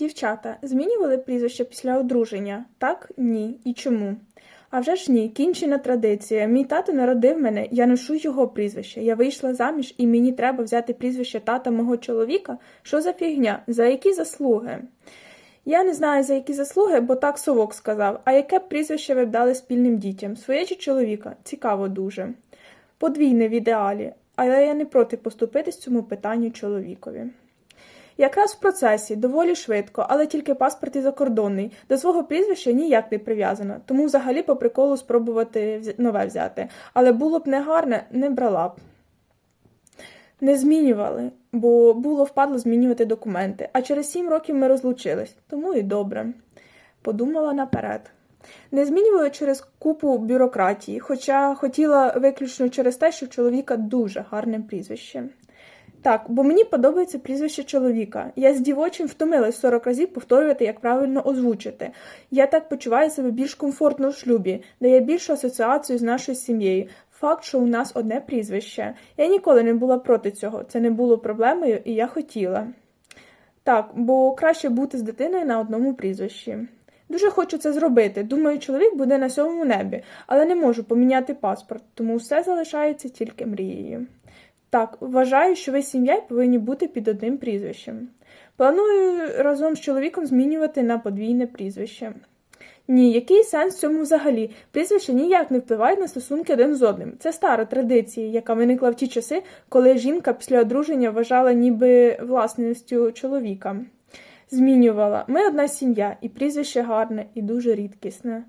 Дівчата, змінювали прізвище після одруження? Так? Ні. І чому? А вже ж ні, кінчена традиція. Мій тато народив мене, я ношу його прізвище. Я вийшла заміж, і мені треба взяти прізвище тата мого чоловіка. Що за фігня? За які заслуги? Я не знаю, за які заслуги, бо так совок сказав. А яке б прізвище ви б дали спільним дітям? Своє чи чоловіка? Цікаво дуже. Подвійне в ідеалі, але я не проти поступитись цьому питанню чоловікові. Якраз в процесі, доволі швидко, але тільки паспорт і закордонний. До свого прізвища ніяк не прив'язано, тому взагалі по приколу спробувати нове взяти. Але було б не гарне, не брала б. Не змінювали, бо було впадло змінювати документи, а через сім років ми розлучились, тому і добре. Подумала наперед. Не змінювали через купу бюрократії, хоча хотіла виключно через те, що чоловіка дуже гарне прізвище. Так, бо мені подобається прізвище чоловіка. Я з дівочим втомилась 40 разів повторювати, як правильно озвучити. Я так почуваю себе більш комфортно в шлюбі, дає більшу асоціацію з нашою сім'єю. Факт, що у нас одне прізвище. Я ніколи не була проти цього. Це не було проблемою, і я хотіла. Так, бо краще бути з дитиною на одному прізвищі. Дуже хочу це зробити. Думаю, чоловік буде на сьомому небі, але не можу поміняти паспорт, тому все залишається тільки мрією. Так, вважаю, що ви сім'я повинні бути під одним прізвищем. Планую разом з чоловіком змінювати на подвійне прізвище. Ні, який сенс в цьому взагалі? Прізвища ніяк не впливають на стосунки один з одним. Це стара традиція, яка виникла в ті часи, коли жінка після одруження вважала ніби власністю чоловіка. Змінювала. Ми одна сім'я, і прізвище гарне, і дуже рідкісне.